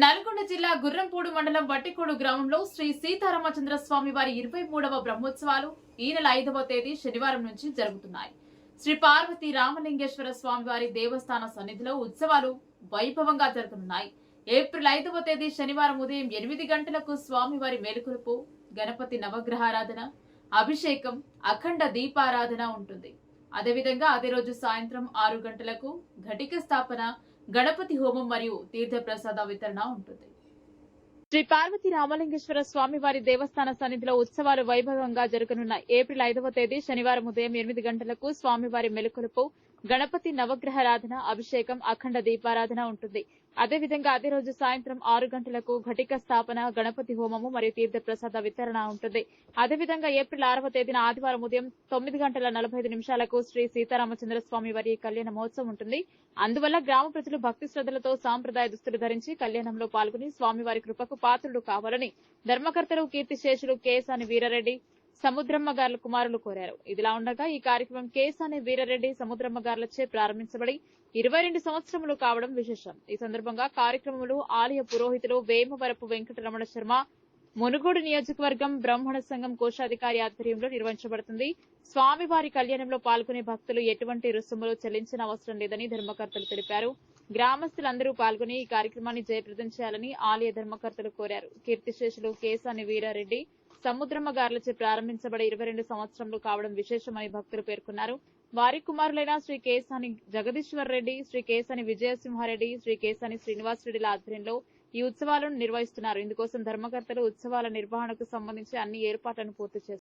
నల్గొండ జిల్లా గుర్రంపూడు మండలం వట్టికోడు గ్రామంలో శ్రీ సీతారామచంద్ర స్వామి వారి ఇరవై మూడవ బ్రహ్మోత్సవాలు ఈ నెల ఐదవ తేదీ శనివారం నుంచి జరుగుతున్నాయి. శ్రీ పార్వతి రామలింగేశ్వర స్వామి వారి దేవస్థాన సన్నిధిలో ఉత్సవాలు వైభవంగా జరుగుతున్నాయి ఏప్రిల్ ఐదవ తేదీ శనివారం ఉదయం ఎనిమిది గంటలకు స్వామివారి మేలుకొలుపు గణపతి నవగ్రహారాధన అభిషేకం అఖండ దీపారాధన ఉంటుంది. అదేవిధంగా అదే రోజు సాయంత్రం ఆరు గంటలకు ఘటిక స్థాపన గణపతి హోమం మరియు తీర్థ ప్రసాద వితరణ ఉంటుంది. శ్రీ పార్వతి రామలింగేశ్వర స్వామి వారి దేవస్థాన సన్నిధిలో ఉత్సవాలు వైభవంగా జరగనున్న ఏప్రిల్ ఐదవ తేదీ శనివారం ఉదయం ఎనిమిది గంటలకు స్వామివారి మెలుకొలుపు గణపతి నవగ్రహారాధన అభిషేకం అఖండ దీపారాధన ఉంటుంది. అదేవిధంగా అదే రోజు సాయంత్రం ఆరు గంటలకు ఘటిక స్థాపన గణపతి హోమము మరియు తీర్థ ప్రసాద వితరణ ఉంటుంది. అదేవిధంగా ఏప్రిల్ ఆరవ తేదీన ఆదివారం ఉదయం తొమ్మిది గంటల నలభై ఐదు నిమిషాలకు శ్రీ సీతారామచంద్ర స్వామి వారి కళ్యాణ మహోత్సవం ఉంటుంది. అందువల్ల గ్రామ ప్రజలు భక్తి శ్రద్ధలతో సాంప్రదాయ దుస్తులు ధరించి కళ్యాణంలో పాల్గొని స్వామివారి కృపకు పాత్రులు కావాలని ధర్మకర్తలు కీర్తిశేషులు కేసాని వీరారెడ్డి సముద్రమ్మ గార్ల కుమారులు కోరారు. ఇదిలా ఉండగా ఈ కార్యక్రమం కేసాని వీరారెడ్డి సముద్రమ్మ గార్లచే ప్రారంభించబడి ఇరవై రెండు సంవత్సరములు కావడం విశేషం. ఈ సందర్భంగా కార్యక్రమంలో ఆలయ పురోహితులు వేమవరపు వెంకటరమణ శర్మ మునుగోడు నియోజకవర్గం బ్రాహ్మణ సంఘం కోశాధికారి ఆధ్వర్యంలో నిర్వహించబడుతుంది. స్వామివారి కళ్యాణంలో పాల్గొనే భక్తులు ఎటువంటి రుసుములు చెల్లించిన అవసరం లేదని ధర్మకర్తలు తెలిపారు. గ్రామస్తులందరూ పాల్గొని ఈ కార్యక్రమాన్ని జయప్రదం చేయాలని ఆలయ ధర్మకర్తలు కోరారు. కీర్తిశేషులు కేసాని వీరారెడ్డి సముద్రమ్మ గార్లచే ప్రారంభించబడి ఇరవై రెండు సంవత్సరంలో కావడం విశేషమని భక్తులు పేర్కొన్నారు. వారి కుమారులైన శ్రీ కేసాని జగదీశ్వర్ రెడ్డి శ్రీ కేసాని విజయసింహారెడ్డి శ్రీ కేసాని శ్రీనివాసరెడ్డిల ఆధ్వర్యంలో ఈ ఉత్సవాలను నిర్వహిస్తున్నారు. ఇందుకోసం ధర్మకర్తలు ఉత్సవాల నిర్వహణకు సంబంధించి అన్ని ఏర్పాట్లను పూర్తి చేశారు.